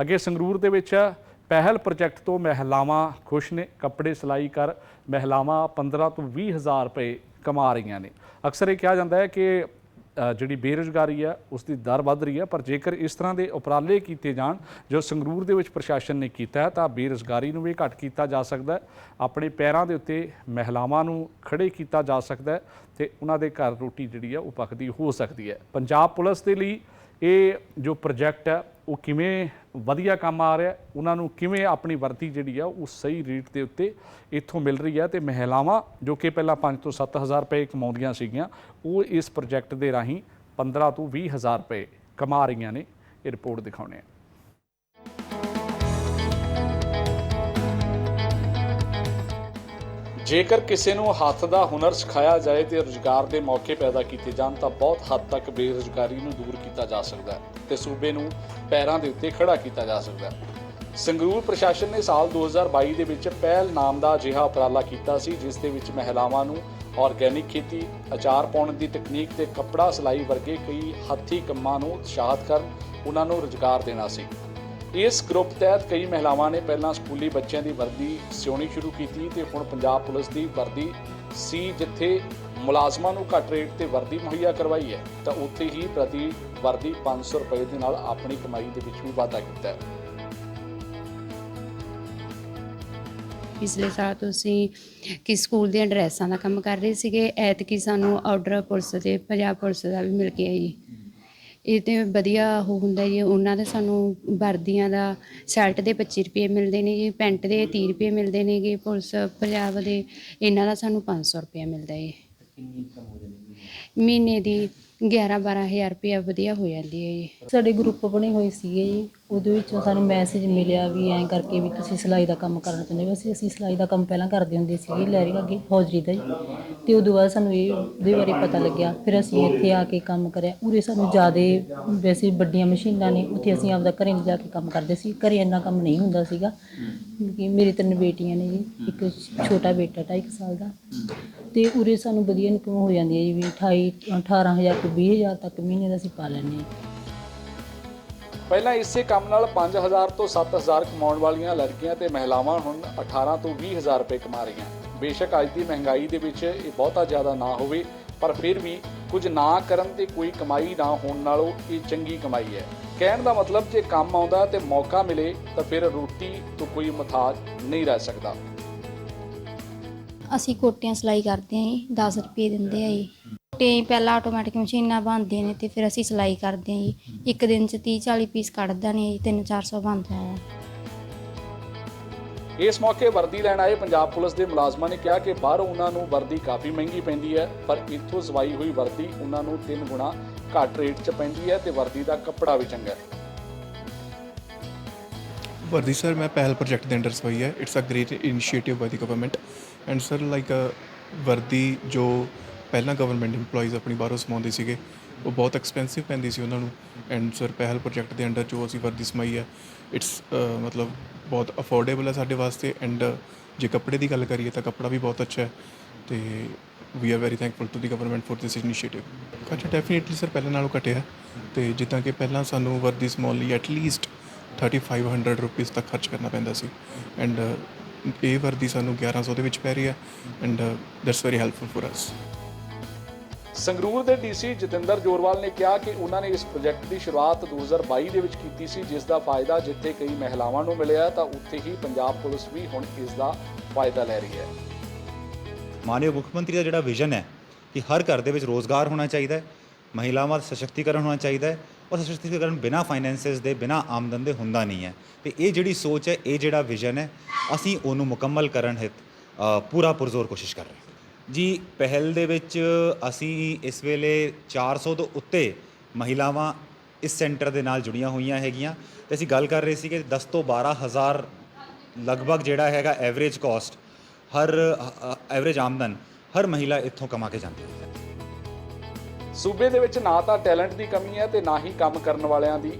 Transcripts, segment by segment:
ਅੱਗੇ ਸੰਗਰੂਰ ਦੇ ਵਿੱਚ ਪਹਿਲ ਪ੍ਰੋਜੈਕਟ ਤੋਂ ਮਹਿਲਾਵਾਂ ਖੁਸ਼ ਨੇ, ਕੱਪੜੇ ਸਿਲਾਈ ਕਰ ਮਹਿਲਾਵਾਂ 15 ਤੋਂ 20 ਹਜ਼ਾਰ ਰੁਪਏ ਕਮਾ ਰਹੀਆਂ ਨੇ। ਅਕਸਰ ਇਹ ਕਿਹਾ ਜਾਂਦਾ ਹੈ ਕਿ ਜਿਹੜੀ ਬੇਰੁਜ਼ਗਾਰੀ ਹੈ ਉਸ ਦੀ ਦਰ ਵੱਧ ਰਹੀ ਹੈ, ਪਰ ਜੇਕਰ ਇਸ ਤਰ੍ਹਾਂ ਦੇ ਉਪਰਾਲੇ ਕੀਤੇ ਜਾਣ ਜੋ ਸੰਗਰੂਰ ਦੇ ਵਿੱਚ ਪ੍ਰਸ਼ਾਸਨ ਨੇ ਕੀਤਾ ਤਾਂ ਬੇਰੁਜ਼ਗਾਰੀ ਨੂੰ ਵੀ ਘੱਟ ਕੀਤਾ ਜਾ ਸਕਦਾ ਹੈ। ਆਪਣੇ ਪੈਰਾਂ ਦੇ ਉੱਤੇ ਮਹਿਲਾਵਾਂ ਨੂੰ ਖੜੇ ਕੀਤਾ ਜਾ ਸਕਦਾ ਹੈ ਤੇ ਉਹਨਾਂ ਦੇ ਘਰ ਰੋਟੀ ਜਿਹੜੀ ਹੈ, ਉਹ ਪੱਕਦੀ ਹੋ ਸਕਦੀ ਹੈ। ਪੰਜਾਬ ਪੁਲਿਸ ਦੇ ਲਈ ਇਹ ਜੋ ਪ੍ਰੋਜੈਕਟ ਹੈ ਉਹ ਕਿਵੇਂ ਵਧੀਆ ਕੰਮ ਆ ਰਿਹਾ, ਉਹਨਾਂ ਨੂੰ ਕਿਵੇਂ ਆਪਣੀ ਵਰਦੀ ਜਿਹੜੀ ਆ ਉਹ ਸਹੀ ਰੇਟ ਦੇ ਉੱਤੇ ਇੱਥੋਂ ਮਿਲ ਰਹੀ ਹੈ ਤੇ ਮਹਿਲਾਵਾਂ, ਜੋ ਕਿ ਪਹਿਲਾਂ 5 ਤੋਂ 7000 ਰੁਪਏ ਕਮਾਉਂਦੀਆਂ ਸੀਗੀਆਂ, ਉਹ ਇਸ ਪ੍ਰੋਜੈਕਟ ਦੇ ਰਾਹੀਂ 15 ਤੋਂ 20000 ਰੁਪਏ ਕਮਾ ਰਹੀਆਂ ਨੇ। ਇਹ ਰਿਪੋਰਟ ਦਿਖਾਉਣੇ ਆ ਜੇਕਰ ਕਿਸੇ ਨੂੰ ਹੱਥ ਦਾ ਹੁਨਰ ਸਿਖਾਇਆ ਜਾਏ ਤੇ ਰੁਜ਼ਗਾਰ ਦੇ ਮੌਕੇ ਪੈਦਾ ਕੀਤੇ ਜਾਣ ਤਾਂ ਬਹੁਤ ਹੱਦ ਤੱਕ ਬੇਰੁਜ਼ਗਾਰੀ ਨੂੰ ਦੂਰ ਕੀਤਾ ਜਾ ਸਕਦਾ ਹੈ ਤੇ ਸੂਬੇ ਨੂੰ ਪੈਰਾਂ ਦੇ ਉੱਤੇ ਖੜਾ ਕੀਤਾ ਜਾ ਸਕਦਾ ਹੈ। ਸੰਗਰੂਰ ਪ੍ਰਸ਼ਾਸਨ ਨੇ ਸਾਲ 2022 ਦੇ ਵਿੱਚ ਪਹਿਲ ਨਾਮ ਦਾ ਅਜਿਹਾ ਉਪਰਾਲਾ ਕੀਤਾ ਸੀ ਜਿਸ ਦੇ ਵਿੱਚ ਮਹਿਲਾਵਾਂ ਨੂੰ ਆਰਗੈਨਿਕ ਖੇਤੀ, ਅਚਾਰ ਪਾਉਣ ਦੀ ਤਕਨੀਕ ਤੇ ਕੱਪੜਾ ਸਿਲਾਈ ਵਰਗੇ ਕਈ ਹੱਥੀ ਕੰਮਾਂ ਨੂੰ ਉਤਸ਼ਾਹਤ ਕਰਨ ਉਹਨਾਂ ਨੂੰ ਰੁਜ਼ਗਾਰ ਦੇਣਾ ਸੀ। ਇਸ ਗਰੁੱਪ ਤਹਿਤ ਕਈ ਮਹਿਲਾਵਾਂ ਨੇ ਪਹਿਲਾਂ ਸਕੂਲੀ ਬੱਚਿਆਂ ਦੀ ਵਰਦੀ ਸਿਉਣੀ ਸ਼ੁਰੂ ਕੀਤੀ ਤੇ ਹੁਣ ਪੰਜਾਬ ਪੁਲਿਸ ਦੀ ਵਰਦੀ ਸੀ, ਜਿੱਥੇ ਮੁਲਾਜ਼ਮਾਂ ਨੂੰ ਘੱਟ ਰੇਟ ਤੇ ਵਰਦੀ ਮੁਹੱਈਆ ਕਰਵਾਈ ਹੈ। ਤਾਂ ਉੱਥੇ ਹੀ ਪ੍ਰਤੀ ਵਰਦੀ 500 ਰੁਪਏ ਦੇ ਨਾਲ ਆਪਣੀ ਕਮਾਈ ਦੇ ਵਿੱਚ ਵੀ ਵਾਧਾ ਕੀਤਾ ਹੈ। ਪਿਛਲੇ ਸਾਲ ਤੋਂ ਅਸੀਂ ਕਿ ਸਕੂਲ ਦੀਆਂ ਡਰੈਸਾਂ ਦਾ ਕੰਮ ਕਰ ਰਹੇ ਸੀਗੇ। ਐਤਕੀ ਸਾਨੂੰ ਆਰਡਰ ਪੁਲਿਸ ਦੇ, ਪੰਜਾਬ ਪੁਲਿਸ ਦਾ ਵੀ ਮਿਲ ਗਿਆ ਜੀ ਇਹ ਤੇ ਵਧੀਆ ਉਹ ਹੁੰਦਾ ਜੀ, ਉਹਨਾਂ ਦੇ ਸਾਨੂੰ ਵਰਦੀਆਂ ਦਾ ਸ਼ਰਟ ਦੇ 25 ਰੁਪਏ ਮਿਲਦੇ ਨੇ ਜੀ, ਪੈਂਟ ਦੇ 30 ਰੁਪਏ ਮਿਲਦੇ ਨੇਗੇ ਪੁਲਿਸ ਪੰਜਾਬ ਦੇ ਇਹਨਾਂ ਦਾ ਸਾਨੂੰ 500 ਰੁਪਏ ਮਿਲਦਾ ਜੀ। ਮਹੀਨੇ ਦੀ 11 12000 ਰੁਪਏ ਵਧੀਆ ਹੋ ਜਾਂਦੀ ਹੈ ਜੀ। ਸਾਡੇ ਗਰੁੱਪ ਬਣੇ ਹੋਏ ਸੀਗੇ ਜੀ। ਉਹਦੇ ਵਿੱਚੋਂ ਸਾਨੂੰ ਮੈਸੇਜ ਮਿਲਿਆ ਵੀ ਐਂ ਕਰਕੇ ਵੀ ਤੁਸੀਂ ਸਿਲਾਈ ਦਾ ਕੰਮ ਕਰਨਾ ਚਾਹੁੰਦੇ ਹੋ। ਅਸੀਂ ਅਸੀਂ ਸਿਲਾਈ ਦਾ ਕੰਮ ਪਹਿਲਾਂ ਕਰਦੇ ਹੁੰਦੇ ਸੀਗੇ ਲੈਰੀ ਅੱਗੇ ਹੌਜਰੀ ਦਾ ਜੀ। ਤੇ ਉਦੋਂ ਬਾਅਦ ਸਾਨੂੰ ਇਹ ਉਹਦੇ ਬਾਰੇ ਪਤਾ ਲੱਗਿਆ। ਫਿਰ ਅਸੀਂ ਇੱਥੇ ਆ ਕੇ ਕੰਮ ਕਰਿਆ। ਉਰੇ ਸਾਨੂੰ ਜ਼ਿਆਦਾ ਵੈਸੇ ਵੱਡੀਆਂ ਮਸ਼ੀਨਾਂ ਨੇ, ਉੱਥੇ ਅਸੀਂ ਆਪਦਾ ਘਰੇ ਜਾ ਕੇ ਕੰਮ ਕਰਦੇ ਸੀ। ਘਰੇ ਇੰਨਾ ਕੰਮ ਨਹੀਂ ਹੁੰਦਾ ਸੀਗਾ। ਕਿਉਂਕਿ ਮੇਰੀ ਤਿੰਨ ਬੇਟੀਆਂ ਨੇ ਜੀ, ਇੱਕ ਛੋਟਾ ਬੇਟਾ ਢਾਈ ਕੁ ਸਾਲ ਦਾ। ਤੇ ਉਰੇ ਸਾਨੂੰ ਵਧੀਆ ਇਨਕਮ ਹੋ ਜਾਂਦੀ ਹੈ ਜੀ ਵੀ 28 18000 ਤੋਂ 20000 ਤੱਕ ਮਹੀਨੇ ਦਾ ਅਸੀਂ ਪਾ ਲੈਂਦੇ ਹਾਂ। ਪਹਿਲਾਂ ਇਸੇ ਕੰਮ ਨਾਲ 5000 ਤੋਂ 7000 ਕਮਾਉਣ ਵਾਲੀਆਂ ਲੜਕੀਆਂ ਤੇ ਮਹਿਲਾਵਾਂ ਹੁਣ 18 ਤੋਂ 20000 ਰੁਪਏ ਕਮਾ ਰਹੀਆਂ। ਬੇਸ਼ੱਕ ਅੱਜ ਦੀ ਮਹਿੰਗਾਈ ਦੇ ਵਿੱਚ ਇਹ ਬਹੁਤਾ ਜ਼ਿਆਦਾ ਨਾ ਹੋਵੇ, ਪਰ ਫਿਰ ਵੀ ਕੁਝ ਨਾ ਕਰਨ ਤੇ ਕੋਈ ਕਮਾਈ ਨਾ ਹੋਣ ਨਾਲੋਂ ਇਹ ਚੰਗੀ ਕਮਾਈ ਹੈ। ਕਹਿਣ ਦਾ ਮਤਲਬ ਜੇ ਕੰਮ ਆਉਂਦਾ ਤੇ ਮੌਕਾ ਮਿਲੇ, ਤਾਂ ਫਿਰ ਰੋਟੀ ਤੋਂ ਕੋਈ ਮਥਾਜ ਨਹੀਂ ਰਹਿ ਸਕਦਾ। ਅਸੀਂ ਕੋਟੀਆਂ ਸਿਲਾਈ ਕਰਦੇ ਹਾਂ ਜੀ 10 ਰੁਪਏ ਦਿੰਦੇ ਆ ਜੀ। ਕੋਟੀਆਂ ਹੀ ਪਹਿਲਾਂ ਆਟੋਮੈਟਿਕ ਮਸ਼ੀਨਾਂ ਬਣਦੀਆਂ ਨੇ ਤੇ ਫਿਰ ਅਸੀਂ ਸਿਲਾਈ ਕਰਦੇ ਹਾਂ ਜੀ। ਇੱਕ ਦਿਨ ਚ 30 40 ਪੀਸ ਕੱਢਦਾ ਨੇ ਜੀ 3 400 ਬਣਦਾ ਹੈ। ਇਸ ਮੌਕੇ ਵਰਦੀ ਲੈਣ ਆਏ ਪੰਜਾਬ ਪੁਲਿਸ ਦੇ ਮੁਲਾਜ਼ਮਾਂ ਨੇ ਕਿਹਾ ਕਿ ਬਾਹਰੋਂ ਉਹਨਾਂ ਨੂੰ ਵਰਦੀ ਕਾਫੀ ਮਹਿੰਗੀ ਪੈਂਦੀ ਹੈ ਪਰ ਇੱਥੋਂ ਸਵਾਈ ਹੋਈ ਵਰਦੀ ਉਹਨਾਂ ਨੂੰ ਤਿੰਨ ਗੁਣਾ ਘੱਟ ਰੇਟ 'ਚ ਪੈਂਦੀ ਹੈ ਤੇ ਵਰਦੀ ਦਾ ਕੱਪੜਾ ਵੀ ਚੰਗਾ ਹੈ। ਵਰਦੀ ਸਰ ਮੈਂ ਪਹਿਲ ਪ੍ਰੋਜੈਕਟ ਦੇ ਅੰਡਰ ਸਵਾਈ ਹੈ। It's a great initiative by the government and sir like ਵਰਦੀ ਜੋ ਪਹਿਲਾਂ ਗਵਰਨਮੈਂਟ EMPLOYEES ਆਪਣੀ ਬਾਹਰੋਂ ਸਮਾਉਂਦੇ ਸੀਗੇ, ਉਹ ਬਹੁਤ ਐਕਸਪੈਂਸਿਵ ਪੈਂਦੀ ਸੀ ਉਹਨਾਂ ਨੂੰ। ਐਂਡ ਸਰ, ਪਹਿਲ ਪ੍ਰੋਜੈਕਟ ਦੇ ਅੰਡਰ ਜੋ ਅਸੀਂ ਵਰਦੀ ਸਮਾਈ ਹੈ ਇਟਸ ਮਤਲਬ ਬਹੁਤ ਅਫੋਰਡੇਬਲ ਹੈ ਸਾਡੇ ਵਾਸਤੇ। ਐਂਡ ਜੇ ਕੱਪੜੇ ਦੀ ਗੱਲ ਕਰੀਏ ਤਾਂ ਕੱਪੜਾ ਵੀ ਬਹੁਤ ਅੱਛਾ ਹੈ। ਤੇ we are very thankful to the government for this initiative ਖਰਚਾ ਡੈਫੀਨਿਟਲੀ ਸਰ, ਪਹਿਲਾਂ ਨਾਲੋਂ ਘਟਿਆ। ਤੇ ਜਿੱਦਾਂ ਕਿ ਪਹਿਲਾਂ ਸਾਨੂੰ ਵਰਦੀ ਸਮਾਉਣ ਲਈ ਐਟਲੀਸਟ 3500 ਰੁਪੀਸ ਤੱਕ ਖਰਚ ਕਰਨਾ ਪੈਂਦਾ ਸੀ। ਐਂਡ ਇਹ ਵਰਦੀ ਸਾਨੂੰ 1100 ਦੇ ਵਿੱਚ ਪੈ ਰਹੀ ਹੈ। And that's very helpful for us Sangrur ਦੇ ਡੀਸੀ ਜਤਿੰਦਰ ਜੋਰਵਾਲ ਨੇ ਕਿਹਾ ਕਿ ਉਹਨਾਂ ਨੇ ਇਸ ਪ੍ਰੋਜੈਕਟ ਦੀ ਸ਼ੁਰੂਆਤ 2022 ਦੇ ਵਿੱਚ ਕੀਤੀ ਸੀ, ਜਿਸ ਦਾ ਫਾਇਦਾ ਜਿੱਥੇ ਕਈ ਮਹਿਲਾਵਾਂ ਨੂੰ ਮਿਲਿਆ ਤਾਂ ਉੱਥੇ ਹੀ ਪੰਜਾਬ ਪੁਲਿਸ ਵੀ ਹੁਣ ਇਸ ਦਾ ਫਾਇਦਾ ਲੈ ਰਹੀ ਹੈ। ਮਾਨਯੋਗ ਮੁੱਖ ਮੰਤਰੀ ਦਾ ਜਿਹੜਾ ਵਿਜ਼ਨ ਹੈ ਕਿ ਹਰ ਘਰ ਦੇ ਵਿੱਚ ਰੋਜ਼ਗਾਰ ਹੋਣਾ ਚਾਹੀਦਾ ਹੈ, ਮਹਿਲਾਵਾਂ ਦਾ ਸਸ਼ਕਤੀਕਰਨ ਹੋਣਾ ਚਾਹੀਦਾ ਹੈ ਔਰ ਸਸ਼ਕਤੀਕਰਨ ਬਿਨਾ ਫਾਈਨੈਂਸਿਸ ਦੇ, ਬਿਨਾ ਆਮਦਨ ਦੇ ਹੁੰਦਾ ਨਹੀਂ ਹੈ। ਤੇ ਇਹ ਜਿਹੜੀ ਸੋਚ ਹੈ, ਇਹ ਜਿਹੜਾ ਵਿਜ਼ਨ ਹੈ, ਅਸੀਂ ਉਹਨੂੰ ਮੁਕੰਮਲ ਕਰਨ ਹਿੱਤ ਪੂਰਾ ਪੁਰਜ਼ੋਰ ਕੋਸ਼ਿਸ਼ ਕਰ ਰਹੇ ਹਾਂ। ਜੀ, ਪਹਿਲ ਦੇ ਵਿੱਚ ਅਸੀਂ ਇਸ ਵੇਲੇ 400 ਤੋਂ ਉੱਤੇ ਮਹਿਲਾਵਾਂ ਇਸ ਸੈਂਟਰ ਦੇ ਨਾਲ ਜੁੜੀਆਂ ਹੋਈਆਂ ਹੈਗੀਆਂ ਤੇ ਅਸੀਂ ਗੱਲ ਕਰ ਰਹੇ ਸੀ ਕਿ 10 ਤੋਂ 12 ਹਜ਼ਾਰ ਲਗਭਗ ਜਿਹੜਾ ਹੈਗਾ ਐਵਰੇਜ ਕਾਸਟ ਹਰ ਐਵਰੇਜ ਆਮਦਨ ਹਰ ਮਹਿਲਾ ਇੱਥੋਂ ਕਮਾ ਕੇ ਜਾਂਦੀ ਹੈ। ਸੂਬੇ ਦੇ ਵਿੱਚ ਨਾ ਤਾਂ ਟੈਲੈਂਟ ਦੀ ਕਮੀ ਹੈ ਤੇ ਨਾ ਹੀ ਕੰਮ ਕਰਨ ਵਾਲਿਆਂ ਦੀ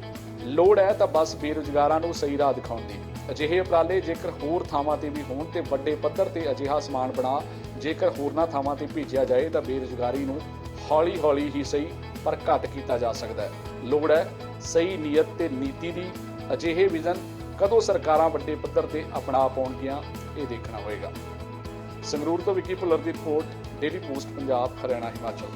ਲੋੜ ਹੈ, ਤਾਂ ਬਸ ਬੇਰੁਜ਼ਗਾਰਾਂ ਨੂੰ ਸਹੀ ਰਾਹ ਦਿਖਾਉਣ ਦੀ। ਅਜਿਹੇ ਉਪਰਾਲੇ ਜੇਕਰ ਹੋਰ ਥਾਵਾਂ ਤੇ ਵੀ ਹੋਣ ਤੇ ਵੱਡੇ ਪੱਧਰ ਤੇ ਅਜਿਹਾ ਸਮਾਨ ਬਣਾ, ਜੇਕਰ ਹੋਰਨਾਂ ਥਾਵਾਂ ਤੇ ਭੇਜਿਆ ਜਾਏ ਤਾਂ ਬੇਰੁਜ਼ਗਾਰੀ ਨੂੰ ਹੌਲੀ-ਹੌਲੀ ਹੀ ਸਹੀ ਪਰ ਘੱਟ ਕੀਤਾ ਜਾ ਸਕਦਾ ਹੈ। ਲੋੜ ਹੈ ਸਹੀ ਨੀਅਤ ਤੇ ਨੀਤੀ ਦੀ। ਅਜਿਹੇ ਵਿਜ਼ਨ ਕਦੋਂ ਸਰਕਾਰਾਂ ਵੱਡੇ ਪੱਧਰ ਤੇ ਅਪਣਾ ਪਾਉਣਗੀਆਂ, ਇਹ ਦੇਖਣਾ ਹੋਏਗਾ। ਸੰਗਰੂਰ ਤੋਂ ਵਿੱਕੀ ਭੁੱਲਰ ਦੀ report, Daily Post, Punjab, Haryana, Himachal.